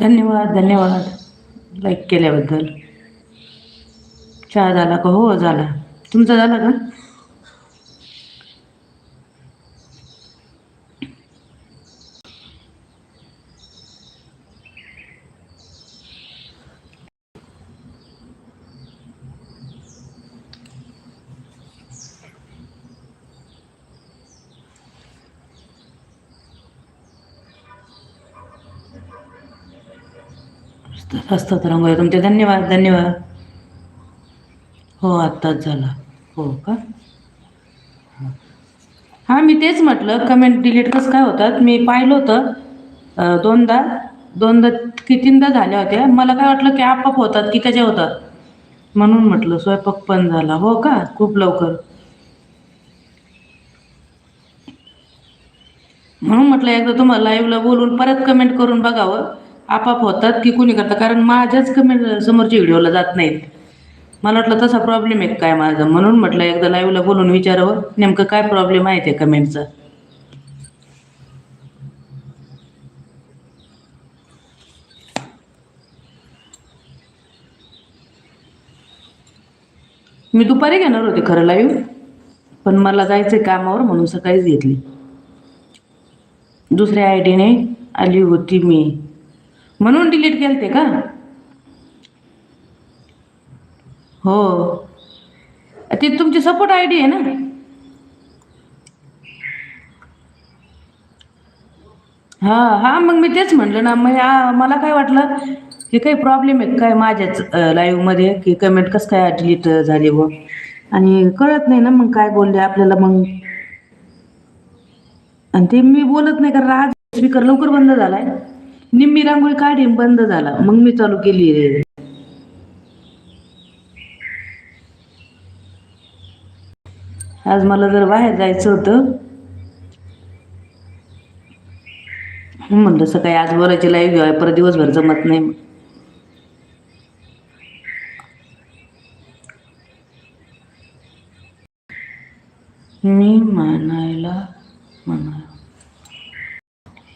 धन्यवाद धन्यवाद. लाईक केल्याबद्दल. चहा झाला का? हो झाला. तुमचा झाला का? असतात रंगोळी तुमचे धन्यवाद धन्यवाद. हो आत्ताच झाला. हो का? हां. मी तेच म्हटलं कमेंट डिलीट कसं काय होतात? मी पाहिलं होतं दोनदा दोनदा की तीनदा झाल्या होत्या. मला काय वाटलं की आपाप होतात की कशा होतात? म्हणून म्हटलं स्वयंपाक पण झाला. हो का? खूप लवकर. म्हणून म्हटलं एकदा तुम्हाला लाईव्हला बोलून परत कमेंट करून बघावं. आपाप होतात की कुणी करतात कारण माझ्याच कमेंट समोरच्या व्हिडिओला जात नाहीत. मला वाटलं तसा प्रॉब्लेम आहे काय माझा? म्हणून म्हटलं एकदा लाईव्हला बोलून विचारावं. नेमकं काय प्रॉब्लेम आहे त्या कमेंटचा मी दुपारी घेणार होते खरं लाईव्ह पण मला जायचं कामावर म्हणून सकाळीच घेतली. दुसऱ्या आय डीने आली होती मी. म्हणून डिलीट केलते का? हो. ती तुमची सपोर्ट आय डी आहे ना? हां हां मग मी तेच म्हटलं ना मग मला काय वाटलं की काही प्रॉब्लेम आहे काय माझ्याच लाईव्हमध्ये की कमेंट कसं काय डिलीट झाली व आणि कळत नाही ना मग काय बोलले आपल्याला मग. आणि ते मी बोलत नाही कारण आज स्पीकर लवकर बंद झालाय. निम्मी रांगोळी काढी बंद झाला. मग मी चालू केली. आज मला जर बाहेर जायचं होतं म्हणलं सकाळी आज बोलायची लाईव्ह घेऊया परत दिवसभर जमत नाही. मी म्हणायला म्हणा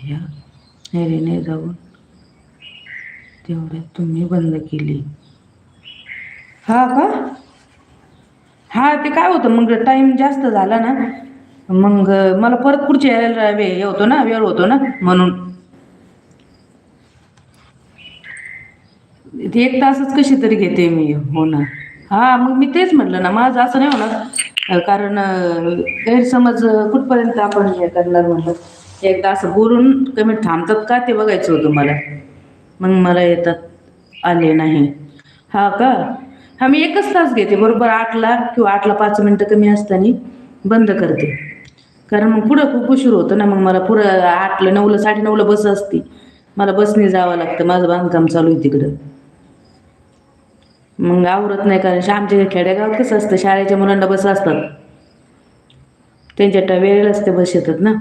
या. हेरीने जाऊन तेवढ्यात तुम्ही बंद केली. हा का? हा ते काय होतं? मग टाइम जास्त झाला ना मग मला परत पुढच्या यायला होतो ना वेळ होतो ना म्हणून. ते एक तासच कशी तरी घेते मी हो ना. हा मग मी तेच म्हटलं ना माझं असं नाही होणार. कारण गैरसमज कुठपर्यंत आपण हे करणार म्हणलं. एकदा असं बोलून कमी थांबतात का ते बघायचं होतं मला. मग मला येतात आले नाही. हा का? हा मी एकच तास घेते बरोबर आठला किंवा आठला पाच मिनटं कमी असताना बंद करते. कारण मग पुढं खूप उशीर होतो ना मग मला पुढं आठला नऊला साडे नऊला बस असती. मला बसने जावं लागतं माझं बांधकाम चालू आहे तिकडं. मग आवरत नाही कारण आमच्या खेडेगावात कसं असतं शाळेच्या मुलांना बस असतात. त्यांच्या वेळेलाच ते बस येतात ना.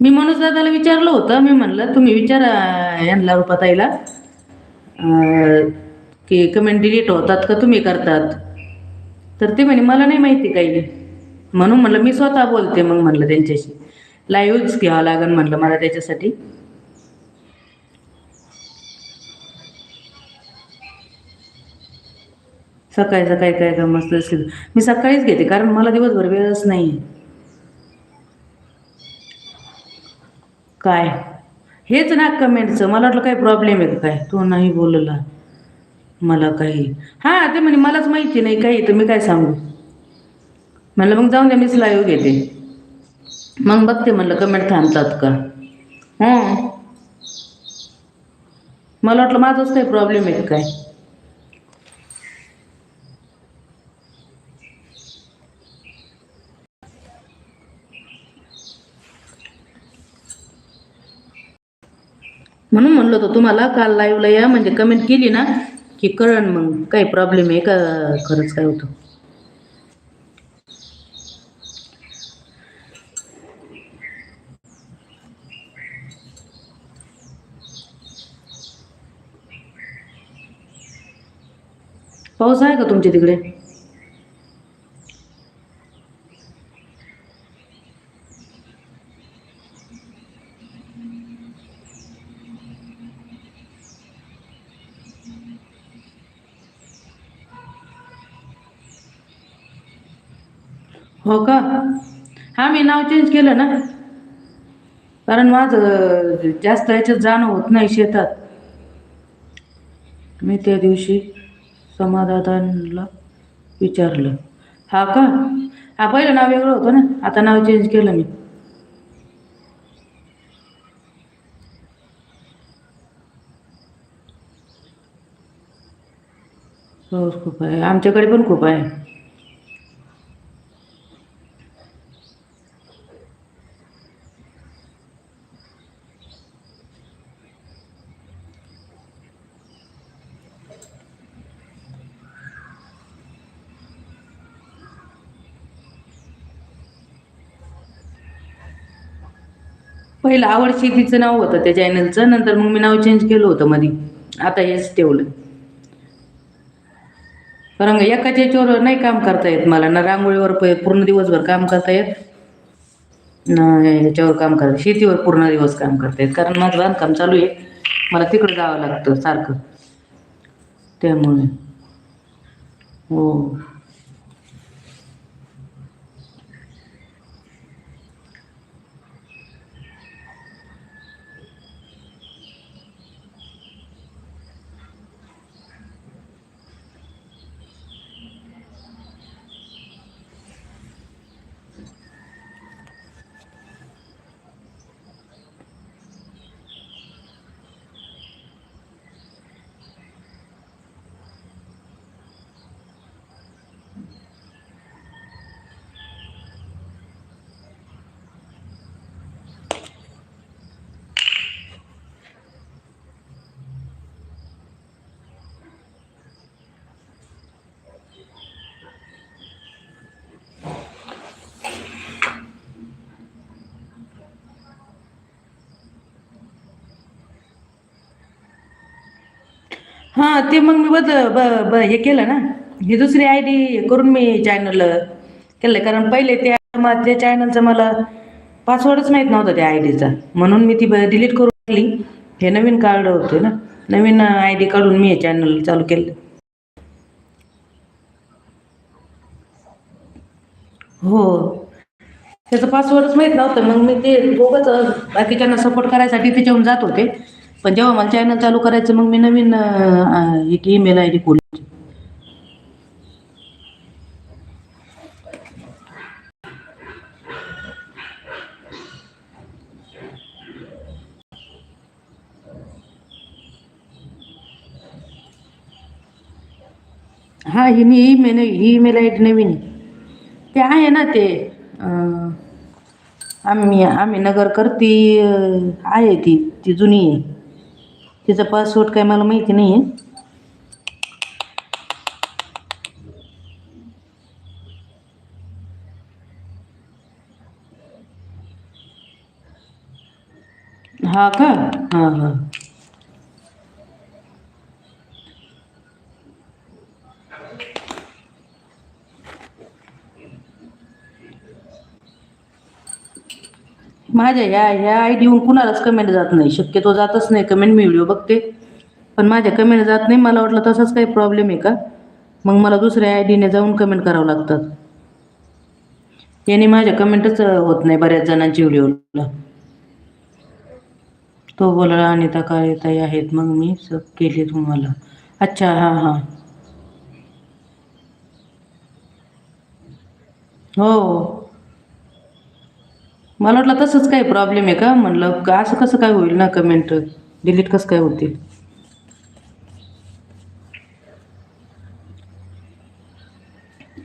मी मनोज दादाला विचारलं होतं मी म्हणलं तुम्ही विचारा यांना रुपाताईला. अं, की कमेंट डिलीट होतात का तुम्ही करतात. तर ते म्हणे मला नाही माहिती काही. म्हणून म्हणलं मी स्वतः बोलते. मग म्हणलं त्यांच्याशी लाईव्हच घ्यावं लागेल म्हणलं मला त्याच्यासाठी. सकाळी सकाळी काय काम मस्त असेल मी सकाळीच घेते कारण मला दिवसभर वेळच नाही. काय? हेच ना कमेंटचं मला वाटलं काय प्रॉब्लेम आहे का काय? तो नाही बोलला. मला काही. हां ते म्हणे मलाच माहिती नाही काही. तर मी काय सांगू? म्हणलं मग जाऊन द्या मीच लाईव्ह घेते. मग बघते म्हणलं कमेंट थांबतात का? हां. मला वाटलं माझंच काही प्रॉब्लेम आहे का काय? म्हणून म्हणलं होतं तुम्हाला काल लाईव्हला या म्हणजे कमेंट केली ना की कळण मग काही प्रॉब्लेम आहे का? खरंच काय होतं? पाऊस आहे का तुमच्या तिकडे? हो का? हां मी नाव चेंज केलं ना? कारण माझं जास्त याच्यात जाणं होत नाही शेतात. मी त्या दिवशी समाधानला विचारलं. हा का? हा पहिलं नाव वेगळं होतं ना? आता नाव चेंज केलं मी. हो खूप आहे. आमच्याकडे पण खूप आहे. पहिलं आवड शेतीचं नाव होतं त्या चॅनलचं नंतर मग मी नाव चेंज केलं होतं मधी. आता हेच ठेवलं. कारण एकाच याच्यावर नाही काम करता येत मला. ना रांगोळीवर पूर्ण दिवसभर काम करता येत ना ह्याच्यावर काम करता शेतीवर पूर्ण दिवस काम करता येत. कारण माझं बांधकाम चालू आहे. मला तिकडं जावं लागतं सारखं. त्यामुळे. हो. हां ते मग मी बद ब ब हे केलं ना. ही दुसरी आय डी करून मी चॅनल केलं कारण पहिले त्या म- त्या चॅनलचा मला पासवर्डच माहीत नव्हता त्या आय डीचा म्हणून मी ती डिलीट करून टाकली. हे नवीन कार्ड होते ना. नवीन आय डी काढून मी हे चॅनल चालू केलं हो. त्याचा पासवर्डच माहीत नव्हतं. मग मी ते दोघंच बाकीच्यांना सपोर्ट करायसाठी तिच्याहून जात होते. पण जेव्हा मला चॅनल चालू करायचं मग मी नवीन एक ईमेल आय डी खोलली हा ही मी ईमेल ही ईमेल आय डी नवीन आहे. ते आहे ना ते अं, आम्ही आम्ही नगरकर ती आहे ती ती जुनी आहे. तिचा पासवर्ड काय है माहिती नाही आहे हा का हाँ हाँ। माझ्या ह्या ह्या आय डीहून कुणालाच कमेंट जात नाही. शक्यतो जातच नाही. कमेंट मी व्हिडिओ बघते. पण माझ्या कमेंट जात नाही. मला वाटलं तसाच काही प्रॉब्लेम आहे का? मग मला दुसऱ्या आय डीने जाऊन कमेंट करावं लागतात याने माझ्या कमेंटच होत नाही बऱ्याच जणांची व्हिडिओला तो बोला अनिता काय ताई आहेत. मग मी सब केले तुम्हाला. अच्छा हां. हां हो. हो. मला वाटलं तसंच काही प्रॉब्लेम आहे का? म्हणलं का असं कसं काय होईल ना कमेंट डिलीट कसं काय होतील?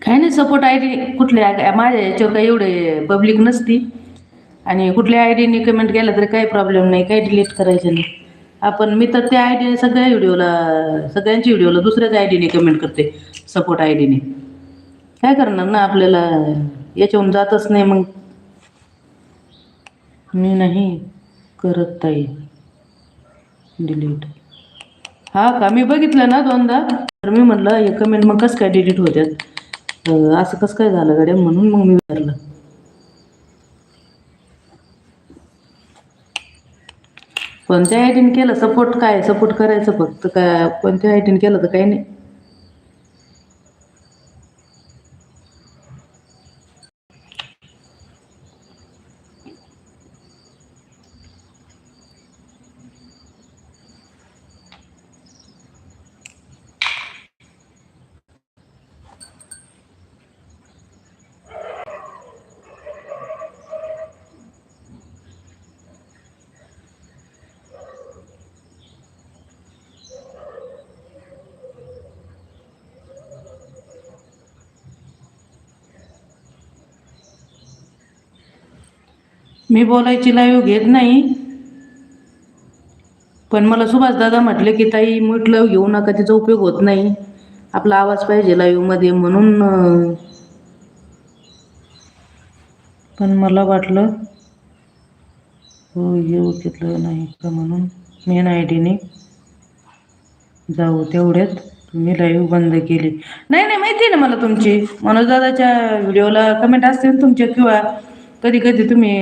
काही नाही सपोर्ट आय डी कुठल्या माझ्या याच्यावर काही एवढे पब्लिक नसती. आणि कुठल्या आय डीने कमेंट केलं तरी काही प्रॉब्लेम नाही काही डिलीट करायचं नाही. आपण मी तर त्या आय डीने सगळ्या व्हिडिओला सगळ्यांची व्हिडिओला दुसऱ्याच आय डीने कमेंट करते सपोर्ट आय डीने काय करणार ना आपल्याला? याच्याहून जातच नाही मग. मी नाही करत ताई. डिलीट हा का? मी बघितलं ना दोनदा. तर मी म्हटलं हे कमेंट मग कसं काय डिलीट होत्यात? असं कसं काय झालं गाड्या? म्हणून मग मी विचारलं. कोणत्या आयटीन केलं सपोर्ट काय? सपोर्ट करायचं फक्त काय कोणत्या आयटीन केलं तर काही नाही. मी बोलायची लाईव्ह घेत नाही. पण मला सुभाष दादा म्हटले की ताई म्हटलं घेऊ नका त्याचा उपयोग होत नाही. आपला आवाज पाहिजे लाईव्हमध्ये म्हणून पण मला वाटलं हो येऊ घेतलं नाही का म्हणून मेन आय डीने जाऊ तेवढ्यात. मी लाईव्ह बंद केली. नाही नाही माहिती आहे ना मला तुमची? मनोज दादाच्या व्हिडिओला कमेंट असते ना तुमच्या किंवा कधी कधी तुम्ही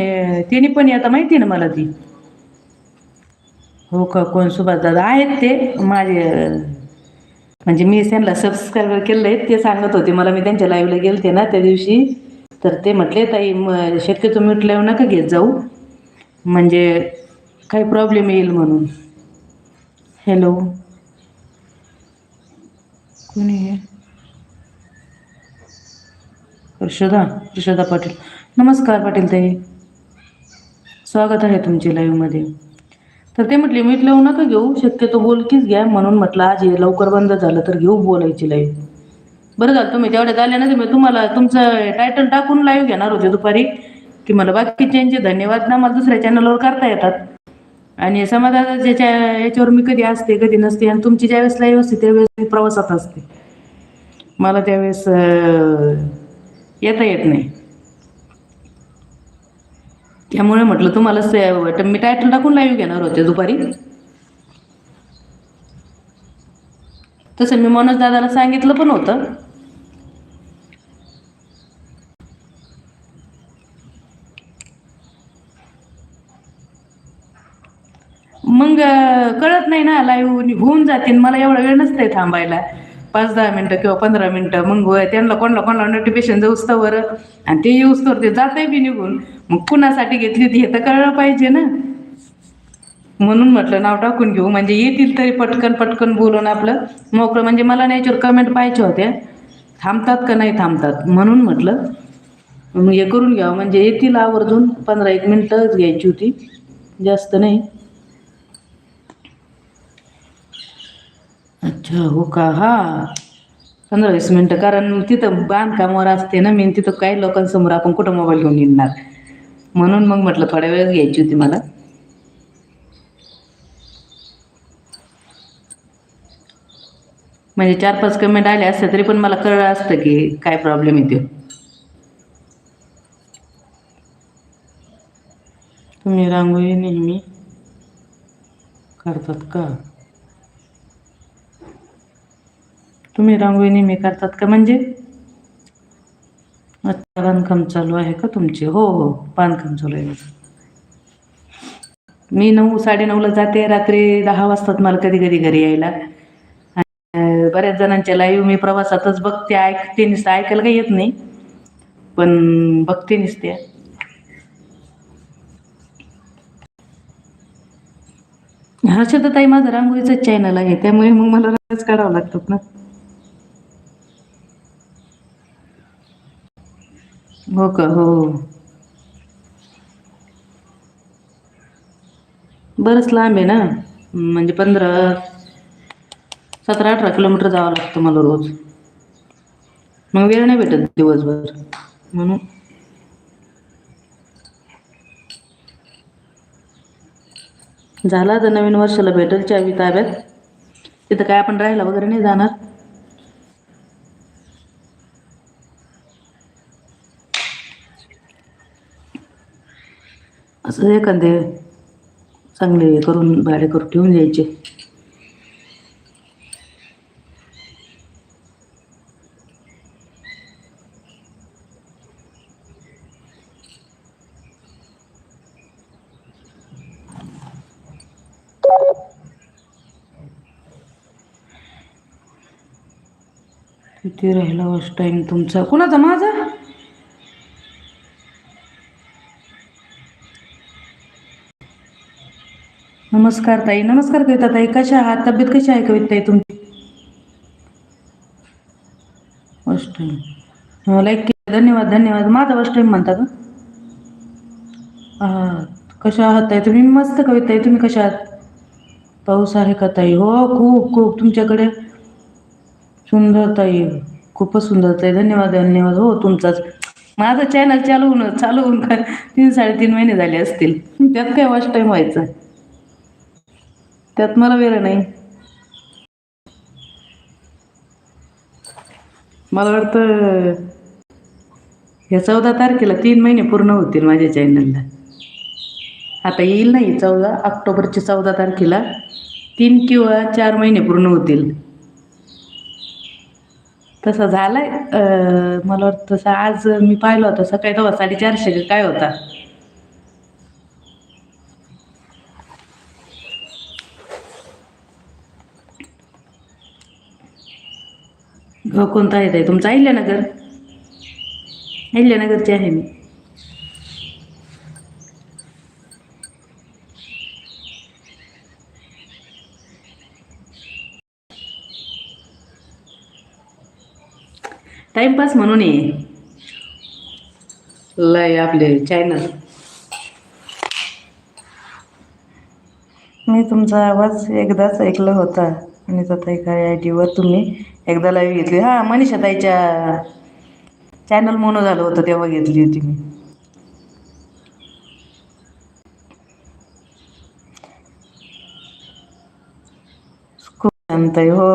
तिने पण आता माहिती आहे ना मला ती. हो का कोण दादा आहेत ते. माझे म्हणजे मी त्यांना सबस्क्राईब केलं आहे ते सांगत होते. मला मी त्यांच्या लाईव्हला गेलते ना त्या दिवशी. तर ते म्हटले ताई म शक्यतो म्हटल्यावर नका घेत जाऊ. म्हणजे काही प्रॉब्लेम येईल म्हणून. हॅलो कोणी आहे? हर्षदा हर्षदा पाटील. नमस्कार पाटील ताई स्वागत आहे तुमचे लाईव्हमध्ये तर ते म्हटले मीठ लावू नका घेऊ शक्यतो बोलकीच घ्या. म्हणून म्हटलं आज हे लवकर बंद झालं तर घेऊ बोलायची लाईव्ह बरं झालं तुम्ही तेवढ्यात आल्या ना मी तुम्हाला तुमचं टायटल टाकून लाईव्ह घेणार होते दुपारी. की मला बाकीच्यांचे धन्यवाद ना मला दुसऱ्या चॅनलवर करता येतात. आणि समाजाच्या याच्यावर मी कधी असते कधी नसते आणि तुमची ज्यावेळेस लाईव्ह असते त्यावेळेस मी प्रवासात असते. मला त्यावेळेस येता येत नाही. त्यामुळे म्हटलं तुम्हाला मी टायटल टाकून लाईव्ह घेणार होते दुपारी. तसं मी मनोज दादाला सांगितलं पण होतं. मग कळत नाही ना लाईव्ह होऊन जातील. मला एवढा वेळ नसतंय थांबायला. पाच दहा मिनटं किंवा पंधरा मिनटं. मग त्यांना कोणला कोणला नोटिफिकेशन जाऊस्तवर आणि ते येऊस्तवर ते जाते बी निघून. मग कुणासाठी घेतली ती हे तर कळलं पाहिजे ना. म्हणून म्हटलं नाव टाकून घेऊ. म्हणजे येतील तरी पटकन पटकन बोलून आपलं. मोकळं म्हणजे मला याच्यावर कमेंट पाहिजे होत्या. थांबतात का नाही थांबतात. म्हणून म्हटलं मग हे करून घ्यावं म्हणजे येतील आवर्जून पंधरा एक मिनटंच घ्यायची होती. जास्त नाही. अच्छा हो का? हा. पंधरा वीस मिनटं कारण तिथं बांधकामावर असते ना मी तिथं काही लोकांसमोर आपण कुठं मोबाईल घेऊन येणार म्हणून मग म्हटलं थोड्या वेळ घ्यायची होती मला. म्हणजे चार पाच कमेंट आले असते तरी पण मला कळलं असतं की काय प्रॉब्लेम येतो तुम्ही रांगोळी नेहमी करतात का? तुम्ही रांगोळी नेहमी करतात का? म्हणजे अच्छा बांधकाम चालू आहे का तुमचे? हो हो बांधकाम चालू आहे मी नऊ साडेनऊला जाते रात्री दहा वाजतात मला कधी कधी घरी यायला. बऱ्याच जणांच्या लाईव्ह मी प्रवासातच बघते ऐकते नुसतं ऐकायला काही येत नाही. पण बघते नुसते. हर्षदा ताई माझं रांगोळीचं चॅनल आहे त्यामुळे मग मला रंगच काढावं लागतात ना. हो का? हो. बरंच लांब आहे ना? म्हणजे पंधरा सतरा अठरा किलोमीटर जावं लागतं मला रोज. मग वेळ नाही भेटत दिवसभर. म्हणून. झाला तर नवीन वर्षाला भेटेल चावी ताब्यात. तिथं काय आपण राहायला वगैरे नाही जाणार? असं एखादे चांगले हे करून भाडे करून ठेवून द्यायचे. किती राहिला फर्स्ट टाईम तुमचा? कुणाचा? माझा? नमस्कार ताई. नमस्कार कविता ताई. कशा आहात? तब्येत कशी आहे कविता ताई तुमची? फर्स्ट टाइम लाईक केलं. धन्यवाद धन्यवाद. माझा फर्स्ट टाइम म्हणता का? आहात. कशा आहात ताई? तुम्ही मस्त कविता ताई तुम्ही कशा आहात? पाऊस आहे का ताई? हो खूप खूप. तुमच्याकडे? सुंदर ताई. खूपच सुंदर ताई. धन्यवाद धन्यवाद. हो तुमचाच. माझं चॅनल चालू होऊन चालू होऊन तीन साडेतीन महिने झाले असतील. त्यात काय वाच टाईम व्हायचं? त्यात मला वेळ नाही. मला वाटतं ह्या चौदा तारखेला तीन महिने पूर्ण होतील माझ्या चॅनलला आता येईल नाही चौदा ऑक्टोबरच्या चौदा तारखेला. तीन किंवा चार महिने पूर्ण होतील. तसं झालाय मला वाटतं तसं आज मी पाहिलं होतं सकाळी तेव्हा साडेचारशे का काय होता. हो कोणता आहे ताई? तुमचं अहिल्यानगर? अहिल्यानगरचे आहे मी. टाइमपास म्हणून ये. लय आपले चॅनल मी तुमचा आवाज एकदाच ऐकला होता आणि ताई काय आय टीवर तुम्ही एकदा लाईव्ह घेतली. हां मनीषा ताईच्या चॅनल मोनो झालं होतं तेव्हा घेतली होती मी. खूप छान हो.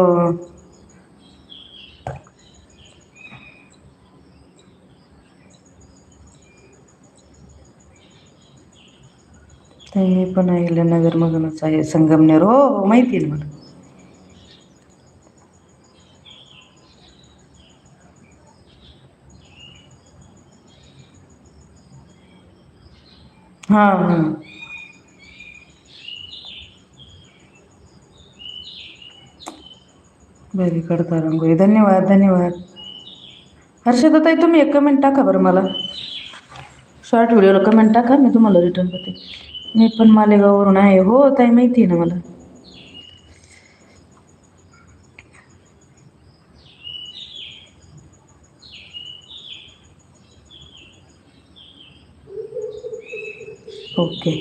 ताई पण अहिल्यानगर मधूनच आहे संगमनेर. हो हो माहिती आहे मला. हां हां. बरी करता रांगोळी धन्यवाद धन्यवाद. हर्षदा ताई तुम्ही एक कमेंट टाका बरं मला. शॉर्ट व्हिडिओला कमेंट टाका मी तुम्हाला रिटर्न करते. मी पण मालेगाववरून आहे. हो ताई माहिती आहे ना मला ओके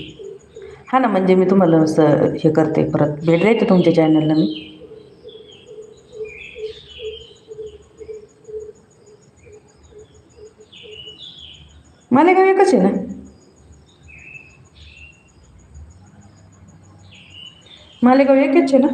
हां ना म्हणजे मी तुम्हाला असं हे करते परत. भेट द्यायचं तुमच्या चॅनलला मी. मालेगाव एकच आहे ना? मालेगाव एकच आहे ना?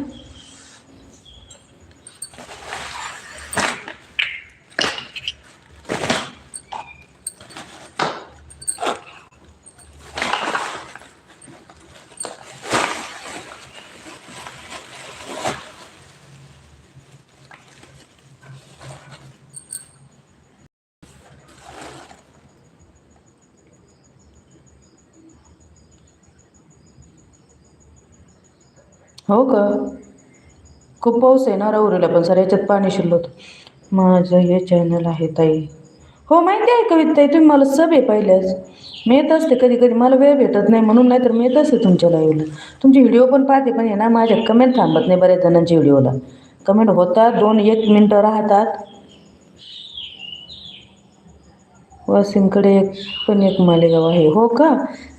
हो का? खूप पाऊस आहे ना राहुरीला पण सर याच्यात पाणी शिरलं होतं. माझं हे चॅनल आहे ताई. हो माहिती आहे कविता ताई तुम्ही मला सब आहे पाहिल्यास मी येत असते कधी कधी मला वेळ भेटत नाही म्हणून नाही तर मी येत असते तुमच्या लाईव्हला तुमचे व्हिडिओ पण पाहते पण ये ना माझ्या कमेंट थांबत नाही बऱ्याच जणांच्या व्हिडिओला कमेंट होतात दोन एक मिनटं राहतात. वासिमकडे एक पण एक मालेगाव आहे. हो का?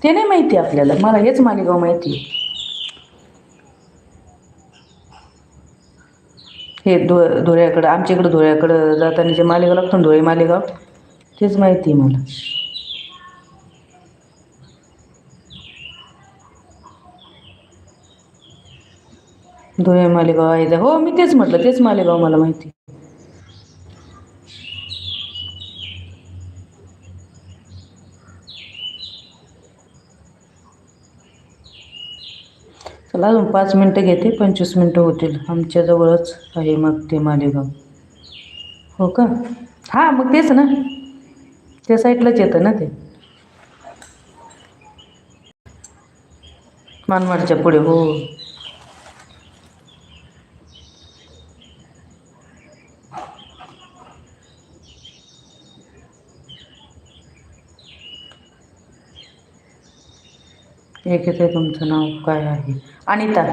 ते नाही माहिती आपल्याला. मला हेच मालेगाव माहिती हे धु धुळ्याकडं आमच्या इकडं धुळ्याकडं जाताना जे मालेगाव लागतं ना धुळे मालेगाव तेच माहिती आहे मला. धुळे मालेगाव आहे हो मी तेच म्हटलं तेच मालेगाव मला माहिती चला अजून पाच मिनटं घेते पंचवीस मिनटं होतील. आमच्याजवळच आहे मग ते मालेगाव. हो का? हां मग तेच ना. त्या साईडलाच येतं ना ते. मानवाडच्या पुढे हो. एक येते तुमचं नाव काय आहे? अनिता.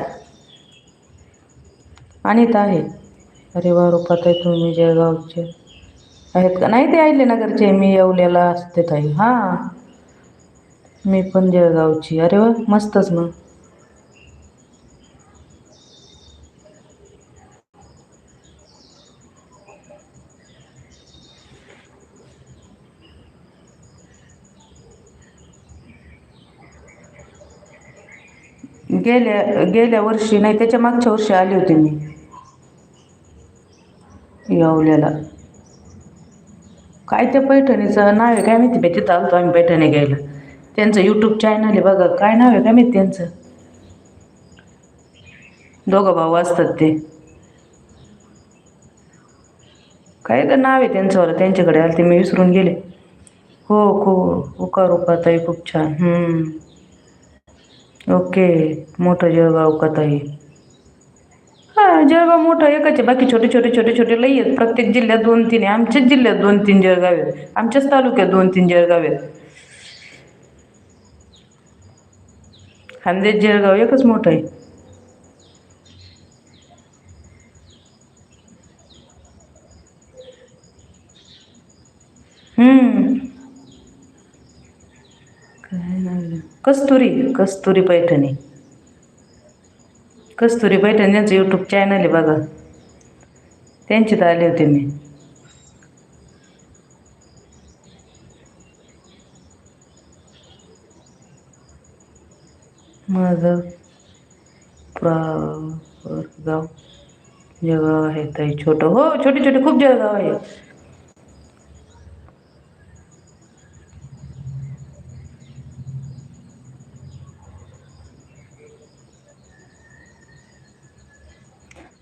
अनिता आहे. अरे वा रूपात आहे तुम्ही जळगावचे आहेत का? नाही ते आईले नगरचे. मी येवल्याला असते ताई. हां. मी पण जळगावची. अरे वा मस्तच मग. गेल्या गेल्या वर्षी नाही त्याच्या मागच्या वर्षी आली होती मी. यावल्याला. काय त्या पैठणीचं नाव आहे काय माहिती बाई तिथं आलतो आम्ही पैठणी घ्यायला. त्यांचं यूट्यूब चॅनल आहे बघा काय नाव आहे काय माहिती त्यांचं? दोघं भाऊ असतात ते. काय का नाव आहे त्यांचं मला त्यांच्याकडे आलं ते मी विसरून गेले. हो हो उकार ताई खूप छान. हम्म. ओके मोठं जळगाव कथाई हां जळगाव मोठं एकच आहे. बाकी छोटे छोटे छोटे छोटे लई आहेत. प्रत्येक जिल्ह्यात दोन तीन आहे. आमच्याच जिल्ह्यात दोन तीन जळगाव आहेत. आमच्याच तालुक्यात दोन तीन जळगाव आहेत. खानदेश जळगाव एकच मोठं आहे. हम्म. काय नाव आहे? कस्तुरी कस्तुरी पैठणी. कस्तुरी पैठणी यांचं यूट्यूब चॅनल आहे बघा. त्यांच्यात आले होते मी. माझं प्रावर गाव जळगाव आहे ताई छोटं. हो छोटे छोटे खूप जळगाव आहे.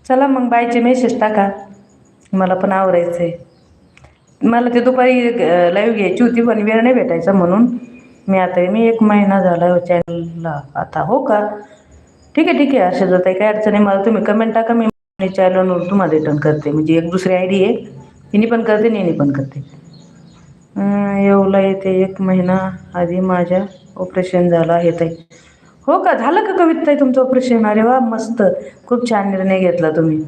चला मग बायचे मेसेज टाका. मला पण आवरायचं आहे मला ते दुपारी लाईव्ह घ्यायची होती पण वेळ नाही भेटायचा म्हणून. मी आता मी एक महिना झाला हो चॅनलला आता हो का? ठीक आहे ठीक आहे हर्षदाताई काय अडचण आहे मला तुम्ही कमेंट टाका मी चॅनलवर तुम्हाला रिटर्न करते. म्हणजे एक दुसरी आय डी आहे. तिने पण करते नेहमी पण करते. येऊला येवला येते एक महिना आधी माझ्या ऑपरेशन झालं आहे ताई. हो का? झालं का कविता तुमचं ऑपरेशन अरे वा मस्त. खूप छान निर्णय घेतला तुम्ही.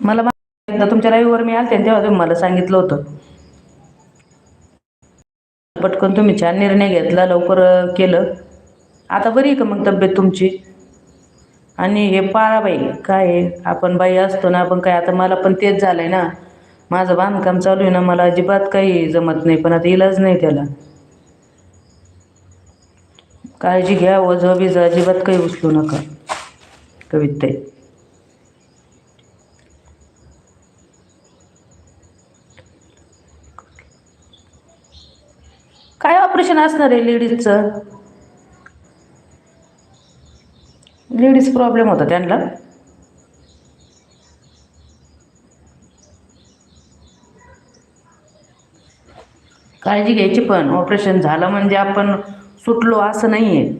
मला तुमच्या लाईव्हवर मी आलते ना, तेव्हा तुम्ही मला सांगितलं होतं. पटकन तुम्ही छान निर्णय घेतला लवकर केलं. आता बरी आहे का मग तब्येत तुमची? आणि हे पाराबाई काय आपण बाई असतो ना आपण काय आता मला पण तेच झालंय ना. माझं बांधकाम चालू आहे ना मला अजिबात काही जमत नाही पण आता इलाज नाही त्याला. काळजी घ्या वजं बिज अजिबात काही उचलू नका. कविताई. काय ऑपरेशन असणार आहे लेडीजचं लेडीज प्रॉब्लेम होता त्यांना. काळजी घ्यायची पण. ऑपरेशन झालं म्हणजे आपण सुटलो असं नाही आहे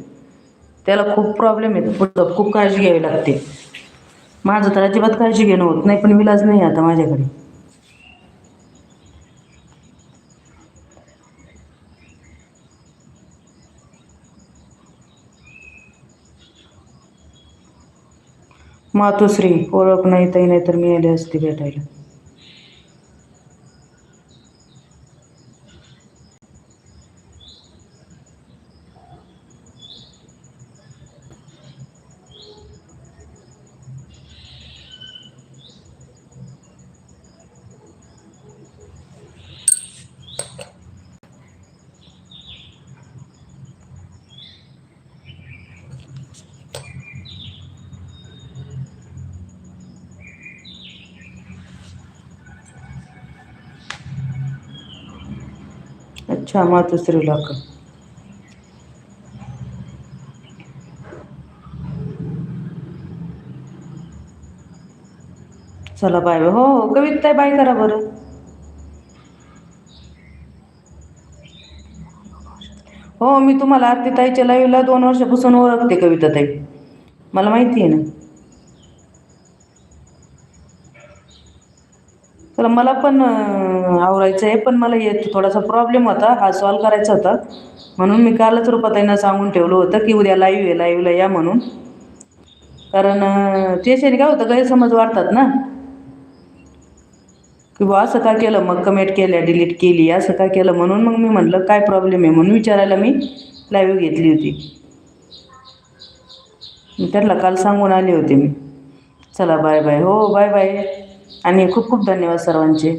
त्याला खूप प्रॉब्लेम आहेत पुढं खूप काळजी घ्यावी लागते. माझं तर अजिबात काळजी घेणं होत नाही पण विलाज नाही आता माझ्याकडे. मातोश्री ओळख नाही ताई नाही तर मी आले असते भेटायला. अच्छा मातोश्रीला का चला बाय हो हो कविता बाय करा बरं. हो मी तुम्हाला आरती ताईच्या लाईव्हला दोन वर्षापासून ओळखते कविता ताई मला माहिती आहे ना. तर मला पण आवडायचं आवरायचं आहे पण मला येत थोडासा प्रॉब्लेम होता. हा सॉल्व करायचा होता. म्हणून मी कालच रुपाताईंना सांगून ठेवलं होतं की उद्या लाईव्ह आहे लाईव्हला या म्हणून. कारण त्याच्याने काय होतं गैरसमज वाढतात ना. की बुवा असं का केलं? मग कमेंट केल्या डिलीट केली असं का केलं? म्हणून मग मी म्हटलं काय प्रॉब्लेम आहे? म्हणून विचारायला मी लाईव्ह घेतली होती. मी त्यांना काल सांगून आले होते मी. चला बाय बाय हो बाय बाय आणि खूप खूप धन्यवाद सर्वांचे.